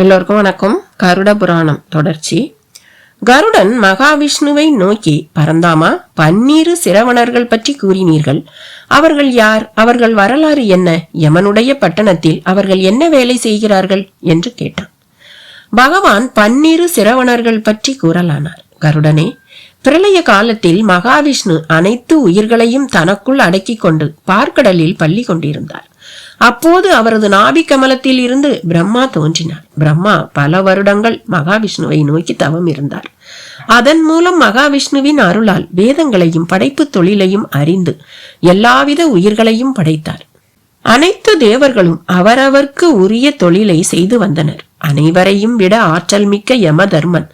எல்லோருக்கும் வணக்கம். கருட புராணம் தொடர்ச்சி. கருடன் மகாவிஷ்ணுவை நோக்கி பரந்தாமா பன்னிரு சிரவணர்கள் பற்றி கூறினீர்கள். அவர்கள் யார்? அவர்கள் வரலாறு என்ன? யமனுடைய பட்டணத்தில் அவர்கள் என்ன வேலை செய்கிறார்கள்? என்று கேட்டான். பகவான் பன்னிரு சிரவணர்கள் பற்றி கூறலானார். கருடனே பிரளய காலத்தில் மகாவிஷ்ணு அனைத்து உயிர்களையும் தனக்குள் அடக்கிக் கொண்டு பார்க்கடலில் பள்ளி கொண்டிருந்தார். அப்போது அவரது நாபி கமலத்தில் இருந்து பிரம்மா தோன்றினார். பிரம்மா பல வருடங்கள் மகாவிஷ்ணுவை நோக்கி தவம் இருந்தார். அதன் மூலம் மகாவிஷ்ணுவின் அருளால் வேதங்களையும் படைப்பு தொழிலையும் அறிந்து எல்லாவித உயிர்களையும் படைத்தார். அனைத்து தேவர்களும் அவரவர்க்கு உரிய தொழிலை செய்து வந்தனர். அனைவரையும் விட ஆற்றல் மிக்க யமதர்மன்.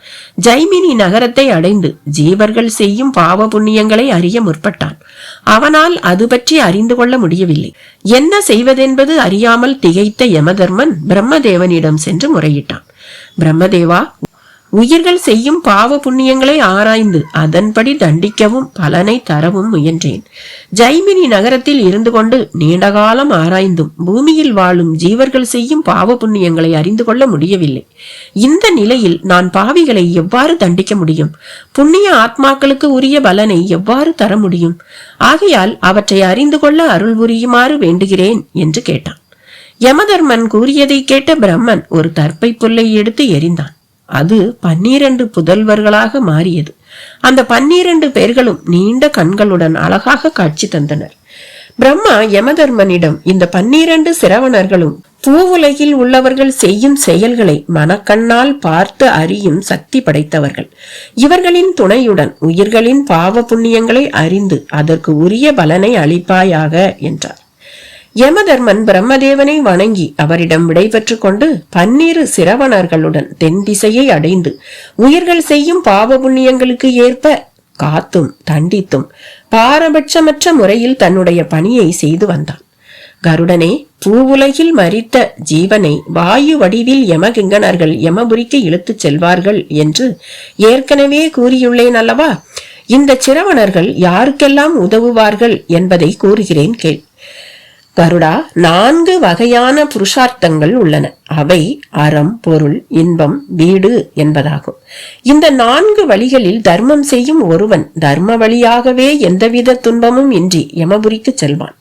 ஜைமினி நகரத்தை அடைந்து ஜீவர்கள் செய்யும் பாவ புண்ணியங்களை அறிய முற்பட்டான். அவனால் அது பற்றி அறிந்து கொள்ள முடியவில்லை. என்ன செய்வதென்பது அறியாமல் திகைத்த யமதர்மன் பிரம்மதேவனிடம் சென்று முறையிட்டான். பிரம்மதேவா உயிர்கள் செய்யும் பாவ புண்ணியங்களை ஆராய்ந்து அதன்படி தண்டிக்கவும் பலனை தரவும் முயன்றேன். ஜைமினி நகரத்தில் இருந்து கொண்டு நீண்ட காலம் ஆராய்ந்தும் பூமியில் வாழும் ஜீவர்கள் செய்யும் பாவ புண்ணியங்களை அறிந்து கொள்ள முடியவில்லை. இந்த நிலையில் நான் பாவிகளை எவ்வாறு தண்டிக்க முடியும்? புண்ணிய ஆத்மாக்களுக்கு உரிய பலனை எவ்வாறு தர முடியும்? ஆகையால் அவற்றை அறிந்து கொள்ள அருள் புரியுமாறு வேண்டுகிறேன் என்று கேட்டான். யமதர்மன் கூறியதை கேட்ட பிரம்மன் ஒரு தற்பை புல்லை எடுத்து எரிந்தான் அது பன்னிரண்டு புதல்வர்களாக மாறியது. அந்த பன்னிரண்டு பேர்களும் நீண்ட கண்களுடன் அழகாக காட்சி தந்தனர். பிரம்மா யமதர்மனிடம் இந்த பன்னிரண்டு சிரவணர்களும் பூவுலகில் உள்ளவர்கள் செய்யும் செயல்களை மனக்கண்ணால் பார்த்து அறியும் சக்தி படைத்தவர்கள். இவர்களின் துணையுடன் உயிர்களின் பாவ புண்ணியங்களை அறிந்து அதற்கு உரிய பலனை அளிப்பாயாக என்றார். யமதர்மன் பிரம்மதேவனை வணங்கி அவரிடம் விடைபெற்று கொண்டு பன்னிரு சிரவணர்களுடன் தென் திசையை அடைந்து உயிர்கள் செய்யும் பாவ புண்ணியங்களுக்கு ஏற்ப காத்தும் தண்டித்தும் பாரபட்சமற்ற முறையில் தன்னுடைய பணியை செய்து வந்தான். கருடனே பூவுலகில் மறித்த ஜீவனை வாயு வடிவில் யமகிங்கனர்கள் யமபுரிக்கு இழுத்துச் செல்வார்கள் என்று ஏற்கனவே கூறியுள்ளேன் அல்லவா? இந்த சிரவணர்கள் யாருக்கெல்லாம் உதவுவார்கள் என்பதை கூறுகிறேன் கேள். கருடா நான்கு வகையான புருஷார்த்தங்கள் உள்ளன. அவை அறம் பொருள் இன்பம் வீடு என்பதாகும். இந்த நான்கு வழிகளில் தர்மம் செய்யும் ஒருவன் தர்ம வழியாகவே எந்தவித துன்பமும் இன்றி யமபுரிக்கு செல்வான்.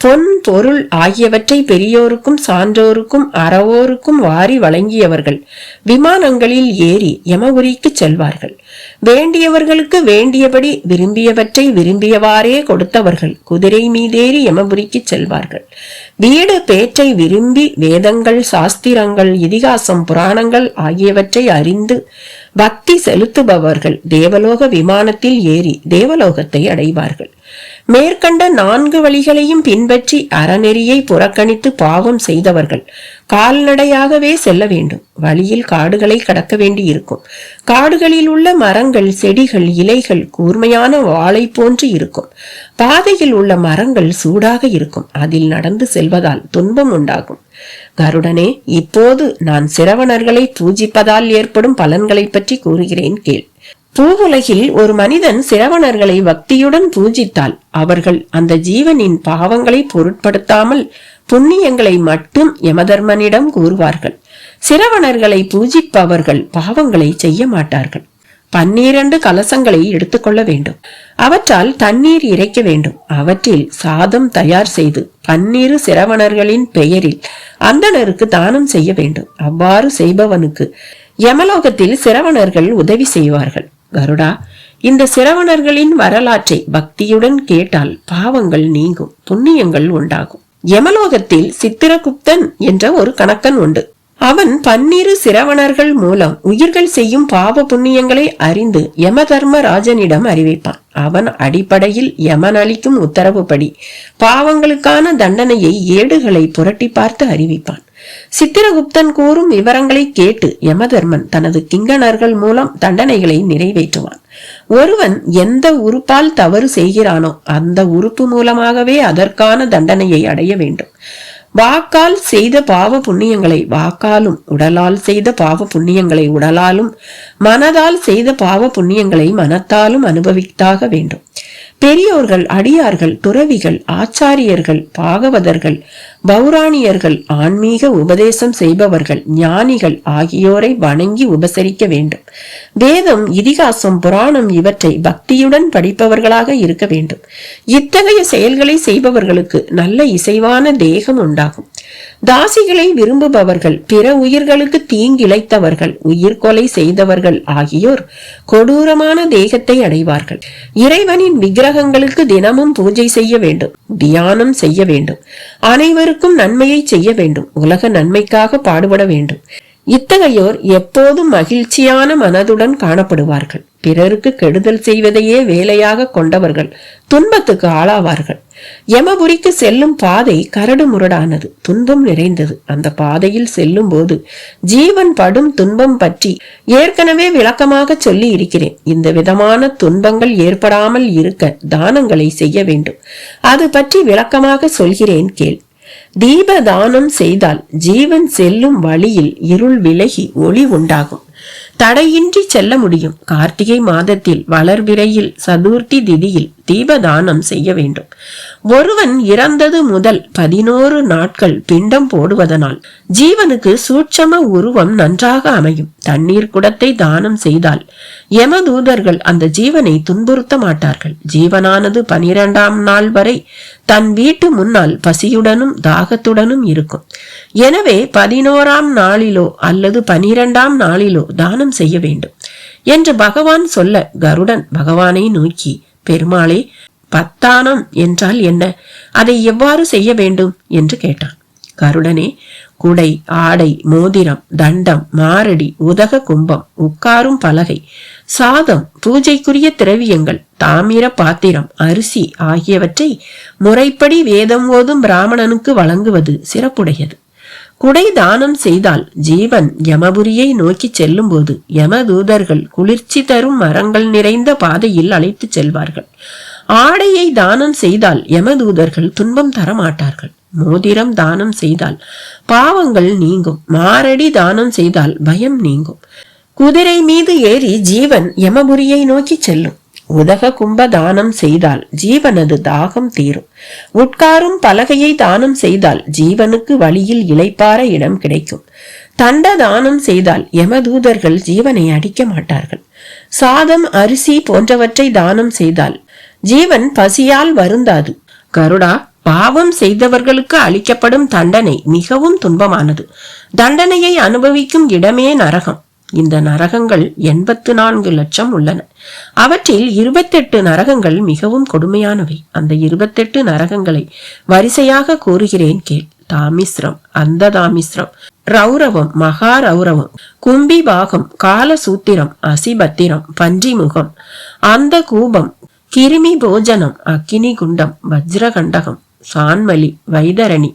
பொன் பொருள் ஆகியவற்றை பெரியோருக்கும் சான்றோருக்கும் அறவோருக்கும் வாரி வழங்கியவர்கள். விமானங்களில் ஏறி யமபுரிக்கு செல்வார்கள். வேண்டியவர்களுக்கு வேண்டியபடி விரும்பியவற்றை விரும்பியவாறே கொடுத்தவர்கள் குதிரை மீதேறி யமபுரிக்கு செல்வார்கள். வீடு பேற்றை விரும்பி வேதங்கள் சாஸ்திரங்கள் இதிகாசம் புராணங்கள் ஆகியவற்றை அறிந்து பக்தி செலுத்துபவர்கள் தேவலோக விமானத்தில் ஏறி தேவலோகத்தை அடைவார்கள். மேற்கண்ட நான்கு வழிகளையும் பின்பற்றி அறநெறியை புறக்கணித்து பாவம் செய்தவர்கள் கால்நடையாகவே செல்ல வேண்டும். வழியில் காடுகளை கடக்க வேண்டி இருக்கும் காடுகளில் உள்ள மரங்கள் செடிகள் இலைகள் கூர்மையான வாளை போன்று இருக்கும். பாதையில் உள்ள மரங்கள் சூடாக இருக்கும். அதில் நடந்து செல்வதால் துன்பம் உண்டாகும். கருடனே இப்போது நான் சிரவணர்களை பூஜிப்பதால் ஏற்படும் பலன்களை பற்றி கூறுகிறேன் கேள். பூவுலகில் ஒரு மனிதன் சிரவணர்களை பக்தியுடன் பூஜித்தால் அவர்கள் அந்த ஜீவனின் பாவங்களை பொருட்படுத்தாமல் புண்ணியங்களை மட்டும் யமதர்மனிடம் கூறுவார்கள். சிரவணர்களை பூஜிப்பவர்கள் பாவங்களை செய்ய மாட்டார்கள். பன்னிரண்டு கலசங்களை எடுத்துக்கொள்ள வேண்டும். அவற்றால் தண்ணீர் இறைக்க வேண்டும். அவற்றில் சாதம் தயார் செய்து பன்னிரு சிரவணர்களின் பெயரில் அந்தணருக்கு தானம் செய்ய வேண்டும். அவ்வாறு செய்பவனுக்கு யமலோகத்தில் சிரவணர்கள் உதவி செய்வார்கள். கருடா இந்த சிரவணர்களின் வரலாற்றை பக்தியுடன் கேட்டால் பாவங்கள் நீங்கும் புண்ணியங்கள் உண்டாகும். யமலோகத்தில் சித்திரகுப்தன் என்ற ஒரு கணக்கன் உண்டு. அவன் பன்னிரு சிரவணர்கள் மூலம் உயிர்கள் செய்யும் பாவ புண்ணியங்களை அறிந்து யம தர்மராஜனிடம் அறிவிப்பான். அவன் அடிப்படையில் யமன் அளிக்கும் உத்தரவுப்படி பாவங்களுக்கான தண்டனையை ஏடுகளை புரட்டி பார்த்து அறிவிப்பான். சித்திரகுப்தன் கூறும் விவரங்களை கேட்டு யமதர்மன் தனது கிங்கணர்கள் மூலம் தண்டனைகளை நிறைவேற்றுவான். ஒருவன் எந்த உறுப்பால் தவறு செய்கிறானோ அந்த உறுப்பு மூலமாகவே அதற்கான தண்டனையை அடைய வேண்டும். வாக்கால் செய்த பாவ புண்ணியங்களை வாக்காலும் உடலால் செய்த பாவ புண்ணியங்களை உடலாலும் மனதால் செய்த பாவ புண்ணியங்களை மனத்தாலும் அனுபவித்தாக வேண்டும். பெரியோர்கள் அடியார்கள் துறவிகள் ஆச்சாரியர்கள் பாகவதர்கள் பௌராணியர்கள் ஆன்மீக உபதேசம் செய்பவர்கள் ஞானிகள் ஆகியோரை வணங்கி உபசரிக்க வேண்டும். வேதம் இதிகாசம் புராணம் இவற்றை பக்தியுடன் படிப்பவர்களாக இருக்க வேண்டும். இத்தகைய செயல்களை செய்பவர்களுக்கு நல்ல இசைவான தேகம் உண்டாகும். தாசிகளை விரும்புபவர்கள் பிற உயிர்களுக்கு தீங்கிழைத்தவர்கள் உயிர் கொலை செய்தவர்கள் ஆகியோர் கொடூரமான தேகத்தை அடைவார்கள். இறைவனின் விக்கிரகங்களுக்கு தினமும் பூஜை செய்ய வேண்டும் தியானம் செய்ய வேண்டும். அனைவருக்கும் நன்மையை செய்ய வேண்டும் உலக நன்மைக்காக பாடுபட வேண்டும். இத்தகையோர் எப்போதும் மகிழ்ச்சியான மனதுடன் காணப்படுவார்கள். பிறருக்கு கெடுதல் செய்வதையே வேலையாக கொண்டவர்கள் துன்பத்துக்கு ஆளாவார்கள். யமபுரிக்கு செல்லும் பாதை கரடு முரடானது துன்பம் நிறைந்தது. அந்த பாதையில் செல்லும் போது ஜீவன் படும் துன்பம் பற்றி ஏற்கனவே விளக்கமாக சொல்லி இருக்கிறேன் இந்த விதமான துன்பங்கள் ஏற்படாமல் இருக்க தானங்களை செய்ய வேண்டும். அது பற்றி விளக்கமாக சொல்கிறேன் கேள். தீபதானம் செய்தால் ஜீவன் செல்லும் வழியில் இருள் விலகி ஒளி உண்டாகும். தடையின்றி செல்ல முடியும். கார்த்திகை மாதத்தில் வளர்விரையில் சதுர்த்தி திதியில் தீபதானம் செய்ய வேண்டும். ஒருவன் இறந்தது முதல் பதினோரு நாட்கள் பிண்டம் போடுவதனால் ஜீவனுக்கு சூட்சம உருவம் நன்றாக அமையும். தண்ணீர் குடத்தை தானம் செய்தால் யமதூதர்கள் அந்த ஜீவனை துன்புறுத்த மாட்டார்கள். ஜீவனானது பனிரெண்டாம் நாள் வரை தன் வீட்டு முன்னால் பசியுடனும் தாகத்துடனும் இருக்கும். எனவே பதினோராம் நாளிலோ அல்லது பனிரெண்டாம் நாளிலோ தானம் செய்ய வேண்டும். என்று பகவான் சொல்ல கருடன் பகவானை நோக்கி பெருமாளே பத்தானம் என்றால் என்ன? அதை எவ்வாறு செய்ய வேண்டும்? என்று கேட்டான். கருடனே குடை ஆடை மோதிரம் தண்டம் மாரடி உதக கும்பம் உட்காரும் பலகை சாதம் பூஜைக்குரிய திரவியங்கள் தாமிர பாத்திரம் அரிசி ஆகியவற்றை முறைப்படி வேதம் ஓதும் பிராமணனுக்கு வழங்குவது சிறப்புடையது. குடை தானம் செய்தால் ஜீவன் யமபுரியை நோக்கி செல்லும் போது யமதூதர்கள் குளிர்ச்சி தரும் மரங்கள் நிறைந்த பாதையில் அழைத்துச் செல்வார்கள். ஆடையை தானம் செய்தால் யமதூதர்கள் துன்பம் தரமாட்டார்கள். மோதிரம் தானம் செய்தால் பாவங்கள் நீங்கும். மாரடி தானம் செய்தால் பயம் நீங்கும். குதிரை மீது ஏறி ஜீவன் யமபுரியை நோக்கி செல்லும். உதக கும்ப தானம் செய்தால் ஜீவனது தாகம் தீரும். உட்காரும் பலகையை தானம் செய்தால் ஜீவனுக்கு வழியில் இளைப்பார இடம் கிடைக்கும். தண்ட தானம் செய்தால் யமதூதர்கள் ஜீவனை அடிக்க மாட்டார்கள். சாதம் அரிசி போன்றவற்றை தானம் செய்தால் ஜீவன் பசியால் வருந்தாது. கருடா பாவம் செய்தவர்களுக்கு அளிக்கப்படும் தண்டனை மிகவும் துன்பமானது. தண்டனையை அனுபவிக்கும் இடமே நரகம். இந்த நரகங்கள் எண்பத்து நான்கு லட்சம் உள்ளன. அவற்றில் இருபத்தெட்டு நரகங்கள் மிகவும் கொடுமையானவை. அந்த இருபத்தெட்டு நரகங்களை வரிசையாக கூறுகிறேன் கேள். தாமிஸ்ரம் அந்த தாமிஸ்ரம் ரௌரவம் மகா ரௌரவம் கும்பி பாகம் காலசூத்திரம் அசிபத்திரம் பஞ்சிமுகம் அந்த கூபம் கிருமி போஜனம் அக்கினி குண்டம் வஜ்ரகண்டகம் சான்மலி வைதரணி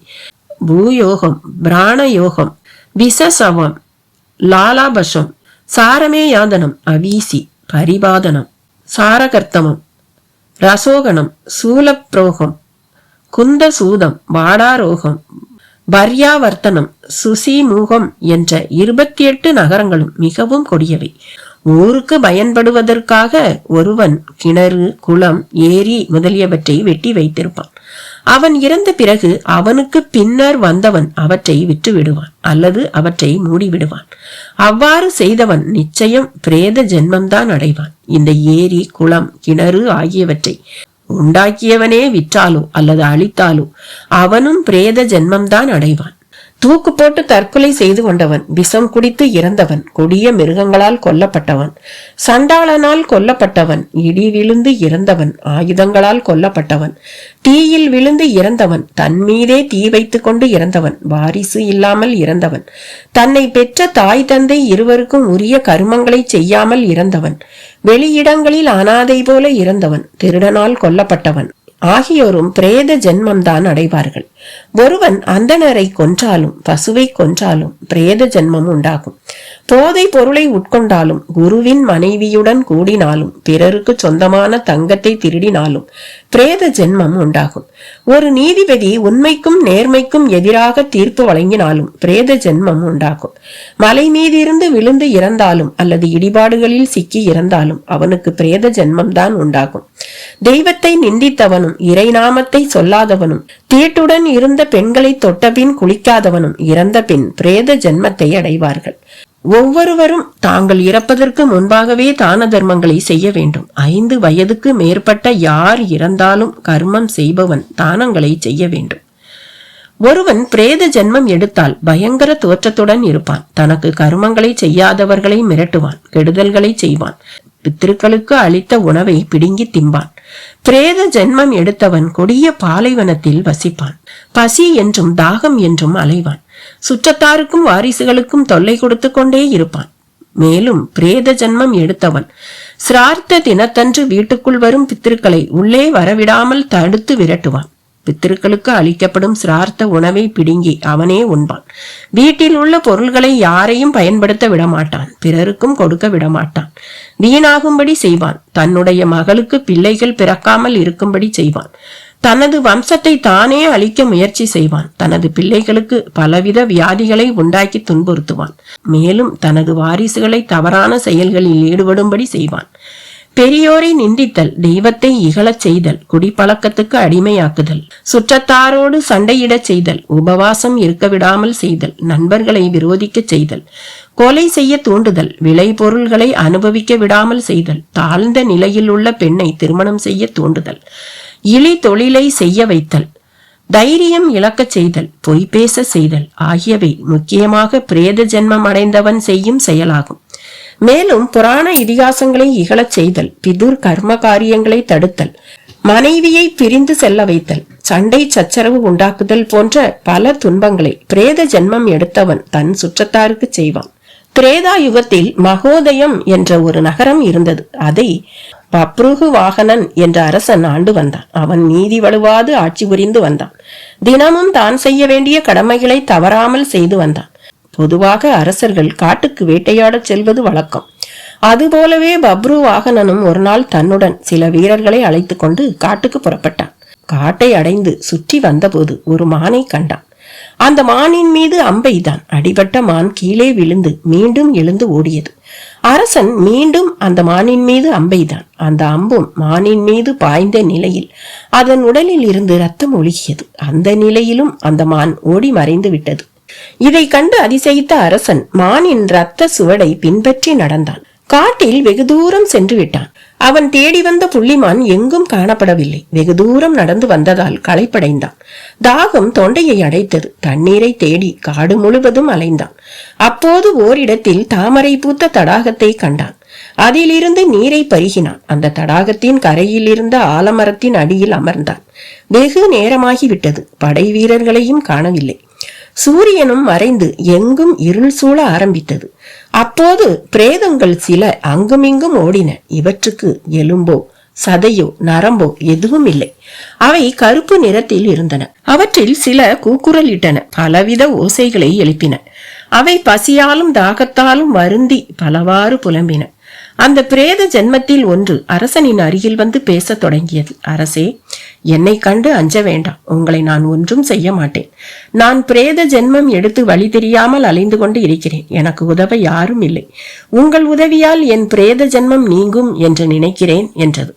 பூயோகம் பிராணயோகம் விசசவம் லாலாபஷம் சாரமேயாதனம் அவீசி பரிபாதனம் சாரகர்த்தமம் ரசோகணம் சூலப்ரோகம் குந்தசூதம் வாடாரோகம் பர்யாவர்த்தனம் சுசிமூகம் என்ற இருபத்தி எட்டு நகரங்களும் மிகவும் கொடியவை. ஊருக்கு பயன்படுவதற்காக ஒருவன் கிணறு குளம் ஏரி முதலியவற்றை வெட்டி வைத்திருப்பான். அவன் இறந்த பிறகு அவனுக்கு பின்னர் வந்தவன் அவற்றை விட்டு விடுவான் அல்லது அவற்றை மூடிவிடுவான். அவ்வாறு செய்தவன் நிச்சயம் பிரேத ஜென்மம்தான் அடைவான். இந்த ஏரி குளம் கிணறு ஆகியவற்றை உண்டாக்கியவனே விற்றாலோ அல்லது அழித்தாலோ அவனும் பிரேத ஜென்மம்தான் அடைவான். தூக்கு போட்டு தற்கொலை செய்து கொண்டவன் விஷம் குடித்து இறந்தவன் கொடிய மிருகங்களால் கொல்லப்பட்டவன் சண்டாளனால் கொல்லப்பட்டவன் இடி விழுந்து இறந்தவன் ஆயுதங்களால் கொல்லப்பட்டவன் தீயில் விழுந்து இறந்தவன் தன் மீதே தீ வைத்துக் கொண்டு இறந்தவன் வாரிசு இல்லாமல் இறந்தவன் தன்னை பெற்ற தாய் தந்தை இருவருக்கும் உரிய கருமங்களை செய்யாமல் இறந்தவன் வெளியிடங்களில் அனாதை போல இறந்தவன் திருடனால் கொல்லப்பட்டவன் ஆகியோரும் பிரேத ஜென்மம்தான் அடைவார்கள். ஒருவன் அந்தனரை கொன்றாலும் பசுவை கொன்றாலும் பிரேத ஜென்மம் உண்டாகும். தோதை பொருளை உட்கொண்டாலும் குருவின் மனைவியுடன் கூடினாலும் பிறருக்கு சொந்தமான தங்கத்தை திருடினாலும் பிரேத ஜென்மம் உண்டாகும். ஒரு நீதிபதி உண்மைக்கும் நேர்மைக்கும் எதிராக தீர்ப்பு வழங்கினாலும் பிரேத ஜென்மம் உண்டாகும். மலை மீதிருந்து விழுந்து இறந்தாலும் அல்லது இடிபாடுகளில் சிக்கி இறந்தாலும் அவனுக்கு பிரேத ஜென்மம் தான் உண்டாகும். தெய்வத்தை நிந்தித்தவனும் இறைநாமத்தை சொல்லாதவனும் தீட்டுடன் இருந்த பெண்களை தொட்டபின் குளிக்காதவனும் இறந்த பின் பிரேத ஜென்மத்தை அடைவார்கள். ஒவ்வொருவரும் தாங்கள் இறப்பதற்கு முன்பாகவே தான தர்மங்களை செய்ய வேண்டும். ஐந்து வயதுக்கு மேற்பட்ட யார் இறந்தாலும் கர்மம் செய்பவன் தானங்களை செய்ய வேண்டும். ஒருவன் பிரேத ஜென்மம் எடுத்தால் பயங்கர தோற்றத்துடன் இருப்பான். தனக்கு கர்மங்களை செய்யாதவர்களை மிரட்டுவான் கெடுதல்களை செய்வான் பித்திருக்களுக்கு அளித்த உணவை பிடுங்கி திம்பான். பிரேத ஜென்மம் எடுத்தவன் கொடிய பாலைவனத்தில் வசிப்பான். பசி என்றும் தாகம் என்றும் அலைவான். சுற்றத்தாருக்கும் வாரிசுகளுக்கும் தொல்லை கொடுத்து கொண்டே இருப்பான். மேலும் பிரேத ஜன்மம் எடுத்தவன். சிரார்த்த தினத்தன்று வீட்டுக்குள் வரும் பித்திருக்களை உள்ளே வரவிடாமல் தடுத்து விரட்டுவான். பித்திருக்களுக்கு அளிக்கப்படும் சிரார்த்த உணவை பிடுங்கி அவனே உண்பான். வீட்டில் உள்ள பொருள்களை யாரையும் பயன்படுத்த விடமாட்டான். பிறருக்கும் கொடுக்க விடமாட்டான். வீணாகும்படி செய்வான். தன்னுடைய மகளுக்கு பிள்ளைகள் பிறக்காமல் இருக்கும்படி செய்வான். தனது வம்சத்தை தானே அழிக்க முயற்சி செய்வான். தனது பிள்ளைகளுக்கு பலவித வியாதிகளை உண்டாக்கி துன்புறுத்துவான். மேலும் தனது வாரிசுகளை தவறான செயல்களில் ஈடுபடும்படி செய்வான். பெரியோரை நிந்தித்தல் தெய்வத்தை இகழச் செய்தல் குடிப்பழக்கத்துக்கு அடிமையாக்குதல் சுற்றத்தாரோடு சண்டையிடச் செய்தல் உபவாசம் இருக்க விடாமல் செய்தல் நண்பர்களை விரோதிக்கச் செய்தல் கொலை செய்ய தூண்டுதல் விளை பொருள்களை அனுபவிக்க விடாமல் செய்தல் தாழ்ந்த நிலையில் உள்ள பெண்ணை திருமணம் செய்ய தூண்டுதல் இழி தொழிலை செய்ய வைத்தல். தைரியம் இழக்கச் செய்தல் பொய் பேச செய்தல் ஆகியவை முக்கியமாக பிரேத ஜென்மம் அடைந்தவன் செய்யும் செயலாகும். மேலும் புராண இதிகாசங்களை இகழச் செய்தல் பிதுர் கர்ம காரியங்களை தடுத்தல் மனைவியை பிரிந்து செல்ல வைத்தல் சண்டை சச்சரவு உண்டாக்குதல் போன்ற பல துன்பங்களை பிரேத ஜென்மம் எடுத்தவன் தன் சுற்றத்தாருக்கு செய்வான். திரேதா யுகத்தில் மகோதயம் என்ற ஒரு நகரம் இருந்தது. அதை பப்ருகு வாகனன் என்ற அரசன் ஆண்டு வந்தான். அவன் நீதி வலுவாது ஆட்சி புரிந்து வந்தான். தினமும் தான் செய்ய வேண்டிய கடமைகளை தவறாமல் செய்து வந்தான். பொதுவாக அரசர்கள் காட்டுக்கு வேட்டையாடச் செல்வது வழக்கம். அதுபோலவே பப்ரு வாகனனும் ஒரு நாள் தன்னுடன் சில வீரர்களை அழைத்து கொண்டு காட்டுக்கு புறப்பட்டான். காட்டை அடைந்து சுற்றி வந்தபோது ஒரு மானை கண்டான். அந்த மானின் மீது அம்பைதான். அடிபட்ட மான் கீழே விழுந்து மீண்டும் எழுந்து ஓடியது. அரசன் மீண்டும் அந்த மானின் மீது அம்பைதான். அந்த அம்பும் மானின் மீது பாய்ந்த நிலையில் அதன் உடலில் இருந்து ரத்தம் ஒழுகியது. அந்த நிலையிலும் அந்த மான் ஓடி மறைந்து விட்டது. இதை கண்டு அதிசயித்த அரசன் மானின் ரத்த சுவடை பின்பற்றி நடந்தான். காட்டில் வெகு தூரம் சென்று விட்டான். அவன் தேடி வந்த புள்ளிமான் எங்கும் காணப்படவில்லை. வெகு தூரம் நடந்து வந்ததால் களைப்படைந்தான். தாகம் தொண்டையை அடைத்தது. தண்ணீரை தேடி காடு முழுவதும் அலைந்தான். அப்போது ஓரிடத்தில் தாமரை பூத்த தடாகத்தை கண்டான். அதிலிருந்து நீரை பருகினான். அந்த தடாகத்தின் கரையில் இருந்த ஆலமரத்தின் அடியில் அமர்ந்தான். வெகு நேரமாகிவிட்டது. படை வீரர்களையும் காணவில்லை. சூரியனும் மறைந்து எங்கும் இருள் சூழ ஆரம்பித்தது. அப்போது பிரேதங்கள் சில அங்குமிங்கும் ஓடின. இவற்றுக்கு எலும்போ சதையோ நரம்போ எதுவும் இல்லை அவை கருப்பு நிறத்தில் இருந்தன. அவற்றில் சில கூக்குரலிட்டன. பலவித ஓசைகளை எழுப்பின. அவை பசியாலும் தாகத்தாலும் வருந்தி பலவாறு புலம்பின. அந்த பிரேத ஜென்மத்தில் ஒன்று அரசனின் அருகில் வந்து பேசத் தொடங்கியது. அரசே என்னை கண்டு அஞ்ச வேண்டாம். உங்களை நான் ஒன்றும் செய்ய மாட்டேன். நான் பிரேத ஜென்மம் எடுத்து வழி தெரியாமல் அலைந்து கொண்டு இருக்கிறேன். எனக்கு உதவ யாரும் இல்லை. உங்கள் உதவியால் என் பிரேத ஜென்மம் நீங்கும் என்று நினைக்கிறேன் என்றது.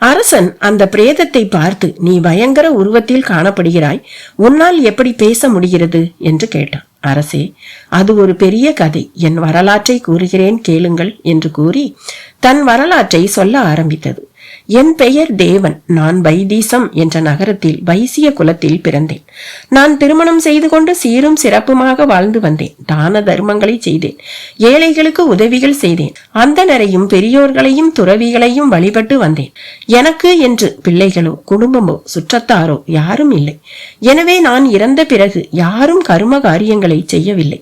அரசன் அந்த பிரேதத்தை பார்த்து நீ பயங்கர உருவத்தில் காணப்படுகிறாய். உன்னால் எப்படி பேச முடிகிறது? என்று கேட்டான். அரசே அது ஒரு பெரிய கதை. என் வரலாற்றை கூறுகிறேன் கேளுங்கள் என்று கூறி தன் வரலாற்றை சொல்ல ஆரம்பித்தது. என் பெயர் தேவன். நான் வைதீசம் என்ற நகரத்தில் வைசிய குலத்தில் பிறந்தேன். நான் திருமணம் செய்து கொண்டு சீரும் சிறப்புமாக வாழ்ந்து வந்தேன். தான தர்மங்களை செய்தேன். ஏழைகளுக்கு உதவிகள் செய்தேன். அந்தனரையும் பெரியோர்களையும் துறவிகளையும் வழிபட்டு வந்தேன். எனக்கு என்று பிள்ளைகளோ குடும்பமோ சுற்றத்தாரோ யாரும் இல்லை. எனவே நான் இறந்த பிறகு யாரும் கரும காரியங்களை செய்யவில்லை.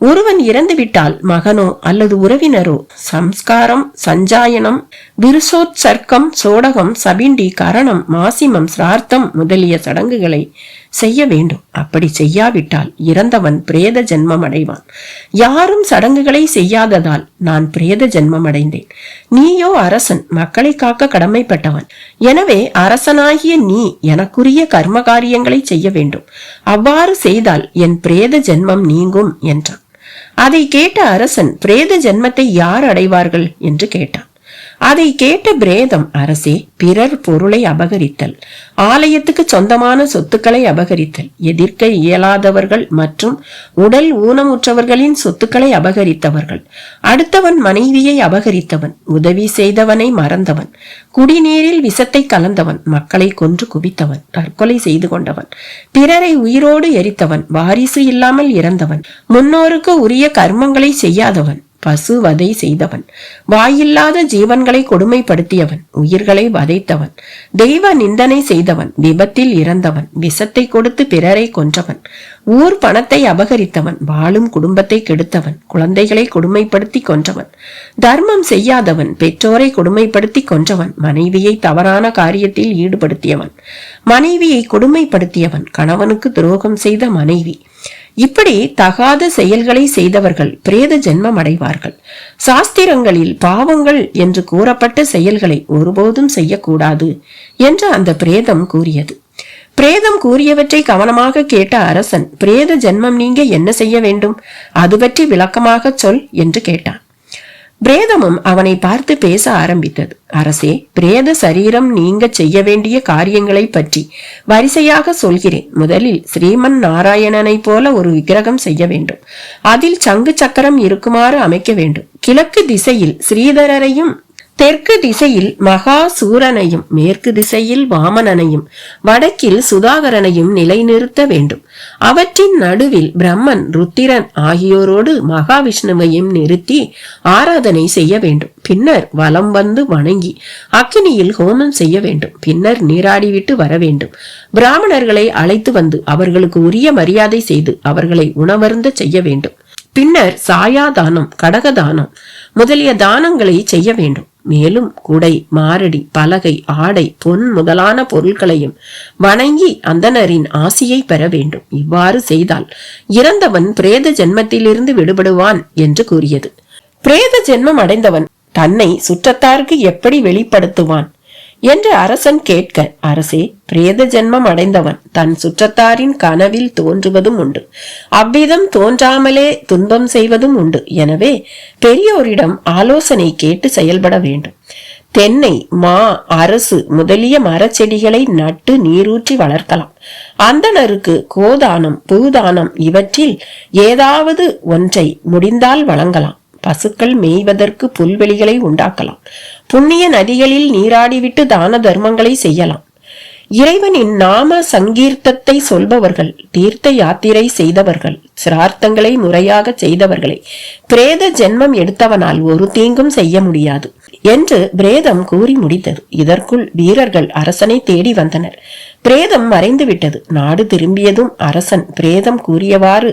ஒருவன் இறந்துவிட்டால் மகனோ அல்லது உறவினரோ சம்ஸ்காரம் சஞ்சாயனம் விருசோற்சர்க்கம் சோடகம் சபிண்டி கரணம் மாசிமம் சிரார்த்தம் முதலிய சடங்குகளை செய்ய வேண்டும். அப்படி செய்யாவிட்டால் இறந்தவன் பிரேத ஜென்மம் அடைவான். யாரும் சடங்குகளை செய்யாததால் நான் பிரேத ஜென்மம் அடைந்தேன். நீயோ அரசன் மக்களை காக்க கடமைப்பட்டவன். எனவே அரசனாகிய நீ எனக்குரிய கர்ம காரியங்களை செய்ய வேண்டும். அவ்வாறு செய்தால் என் பிரேத ஜென்மம் நீங்கும் என்றான். அதை கேட்ட அரசன் பிரேத ஜென்மத்தை யார் அடைவார்கள் என்று கேட்டான். அதை கேட்ட பிரேதம் அரசே பிறர் பொருளை அபகரித்தல். ஆலயத்துக்கு சொந்தமான சொத்துக்களை அபகரித்தல். எதிர்க்க இயலாதவர்கள் மற்றும் உடல் ஊனமுற்றவர்களின் சொத்துக்களை அபகரித்தவர்கள். அடுத்தவன் மனைவியை அபகரித்தவன். உதவி செய்தவனை மறந்தவன். குடிநீரில் விஷத்தை கலந்தவன். மக்களை கொன்று குவித்தவன். தற்கொலை செய்து கொண்டவன். பிறரை உயிரோடு எரித்தவன். வாரிசு இல்லாமல் இறந்தவன். முன்னோருக்கு உரிய கர்மங்களை செய்யாதவன். பசு வதை செய்தவன். வாயில்லாத ஜீவன்களை கொடுமைப்படுத்தியவன். உயிர்களை வதைத்தவன். தெய்வ நிந்தனை செய்தவன். விபத்தில் இறந்தவன். விஷத்தை கொடுத்து பிறரை கொன்றவன். ஊர் பணத்தை அபகரித்தவன். வாழும் குடும்பத்தை கெடுத்தவன். குழந்தைகளை கொடுமைப்படுத்தி கொன்றவன். தர்மம் செய்யாதவன். பெற்றோரை கொடுமைப்படுத்தி கொன்றவன். மனைவியை தவறான காரியத்தில் ஈடுபடுத்தியவன். மனைவியை கொடுமைப்படுத்தியவன். கணவனுக்கு துரோகம் செய்த மனைவி. இப்படி தகாத செயல்களை செய்தவர்கள் பிரேத ஜென்மம் அடைவார்கள். சாஸ்திரங்களில் பாவங்கள் என்று கூறப்பட்ட செயல்களை ஒருபோதும் செய்யக்கூடாது என்று அந்த பிரேதம் கூறியது. பிரேதம் கூறியவற்றை கவனமாக கேட்ட அரசன் பிரேத ஜென்மம் நீங்க என்ன செய்ய வேண்டும்? அது பற்றி விளக்கமாக சொல் என்று கேட்டான். பிரேதமும் அவனை பார்த்து பேச ஆரம்பித்தது. அரசே பிரேத சரீரம் நீங்க செய்ய வேண்டிய காரியங்களை பற்றி வரிசையாக சொல்கிறேன். முதலில் ஸ்ரீமன் நாராயணனை போல ஒரு விக்கிரகம் செய்ய வேண்டும். அதில் சங்கு சக்கரம் இருக்குமாறு அமைக்க வேண்டும். கிழக்கு திசையில் ஸ்ரீதரரையும் தெற்கு திசையில் மகாசூரனையும் மேற்கு திசையில் வாமனனையும் வடக்கில் சுதாகரனையும் நிலைநிறுத்த வேண்டும். அவற்றின் நடுவில் பிரம்மன் ருத்திரன் ஆகியோரோடு மகாவிஷ்ணுவையும் நிறுத்தி ஆராதனை செய்ய வேண்டும். பின்னர் வலம் வந்து வணங்கி அக்கினியில் ஹோமம் செய்ய வேண்டும். பின்னர் நீராடிவிட்டு வர வேண்டும். பிராமணர்களை அழைத்து வந்து அவர்களுக்கு உரிய மரியாதை செய்து அவர்களை உணவருந்த செய்ய வேண்டும். பின்னர் சாயாதானம் கடகதானம் முதலிய தானங்களை செய்ய வேண்டும். மேலும் குடை மாரடி பலகை ஆடை பொன் முதலான பொருட்களையும் வணங்கி அந்தனரின் ஆசியை பெற வேண்டும். இவ்வாறு செய்தால் இறந்தவன் பிரேத ஜென்மத்திலிருந்து விடுபடுவான் என்று கூறியது. பிரேத ஜென்மம் அடைந்தவன் தன்னை சுற்றத்தாருக்கு எப்படி வெளிப்படுத்துவான்? என்று அரசன் கேட்க அரசே பிரேத ஜென்மம் அடைந்தவன் தன் சுற்றத்தாரின் கனவில் தோன்றுவதும் உண்டு. அவ்விதம் தோன்றாமலே துன்பம் செய்வதும் உண்டு. எனவே பெரியோரிடம் ஆலோசனை கேட்டு செயல்பட வேண்டும். தென்னை மா அரசு முதலிய மரச்செடிகளை நட்டு நீரூற்றி வளர்க்கலாம். அந்தணருக்கு கோதானம் பூதானம் இவற்றில் ஏதாவது ஒன்றை முடிந்தால் வழங்கலாம். பசுக்கள் மேய்வதற்கு புல்வெளிகளை உண்டாக்கலாம். புண்ணிய நதிகளில் நீராடிவிட்டு தான தர்மங்களை செய்யலாம். இறைவனின் நாம சங்கீர்த்தத்தை சொல்பவர்கள் தீர்த்த யாத்திரை செய்தவர்கள் சிரார்த்தங்களை முறையாக செய்தவர்களை பிரேத ஜென்மம் எடுத்தவனால் ஒரு தீங்கும் செய்ய முடியாது என்று பிரேதம் கூறி முடித்தது. இதற்குள் வீரர்கள் அரசனை தேடி வந்தனர். பிரேதம் மறைந்து விட்டது நாடு திரும்பியதும் அரசன் பிரேதம் கூறியவாறு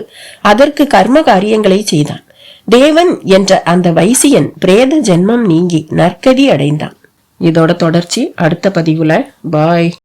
அதற்கு கர்ம காரியங்களை செய்தான். தேவன் என்ற அந்த வைசியன் பிரேத ஜென்மம் நீங்கி நற்கதி அடைந்தான். இதோட தொடர்ச்சி அடுத்த பதிவுல. பாய்.